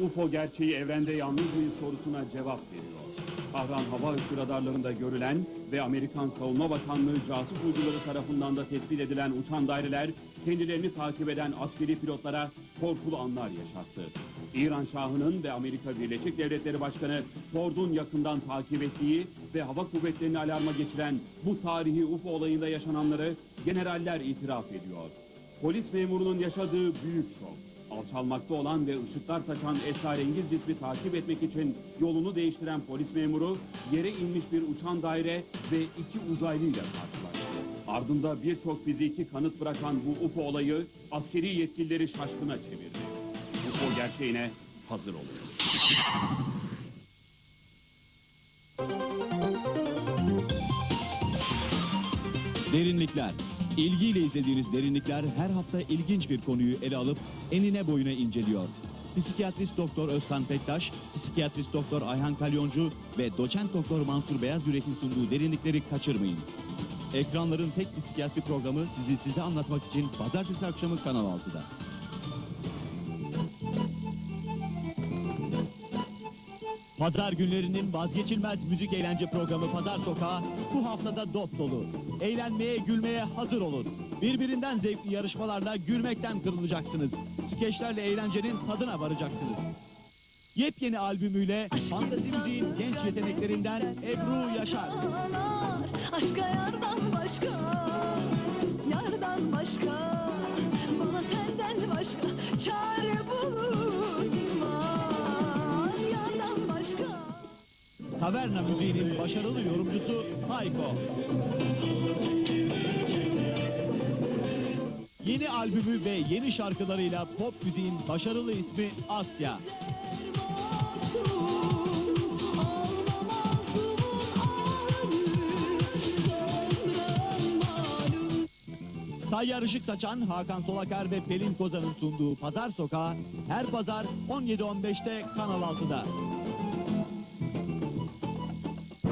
UFO gerçeği evrende yalnız mıyız sorusuna cevap veriyor. Tahran hava üssü radarlarında görülen ve Amerikan Savunma Bakanlığı casus uyduları tarafından da tespit edilen uçan daireler kendilerini takip eden askeri pilotlara korkulu anlar yaşattı. İran Şahı'nın ve Amerika Birleşik Devletleri Başkanı Ford'un yakından takip ettiği ve hava kuvvetlerini alarma geçiren bu tarihi UFO olayında yaşananları generaller itiraf ediyor. Polis memurunun yaşadığı büyük şok. Alçalmakta olan ve ışıklar saçan esrarengiz cismi takip etmek için yolunu değiştiren polis memuru yere inmiş bir uçan daire ve iki uzaylıyla karşılaştı. Ardında birçok fiziki kanıt bırakan bu UFO olayı askeri yetkilileri şaşkına çevirdi. UFO gerçeğine hazır olun. Derinlikler. İlgiyle izlediğiniz Derinlikler her hafta ilginç bir konuyu ele alıp enine boyuna inceliyor. Psikiyatrist Doktor Özkan Pektaş, psikiyatrist Doktor Ayhan Kalyoncu ve doçent Doktor Mansur Beyaz Yürek'in sunduğu derinlikleri kaçırmayın. Ekranların tek psikiyatri programı sizi size anlatmak için pazartesi akşamı Kanal 6'da. Pazar günlerinin vazgeçilmez müzik eğlence programı Pazar Sokağı bu haftada dop dolu. Eğlenmeye, gülmeye hazır olun. Birbirinden zevkli yarışmalarla gülmekten kırılacaksınız. Skeçlerle eğlencenin tadına varacaksınız. Yepyeni albümüyle fantezi müziğin genç yeteneklerinden Ebru Yaşar. Aşka yardan başka Yardan başka Bana senden başka Çare bulunmaz Taverna müziğinin başarılı yorumcusu Hayko. Yeni albümü ve yeni şarkılarıyla pop müziğin başarılı ismi Asya. Tayyar Işık Saçan, Hakan Solakar ve Pelin Kozan'ın sunduğu Pazar Sokağı her pazar 17.15'te Kanal 6'da.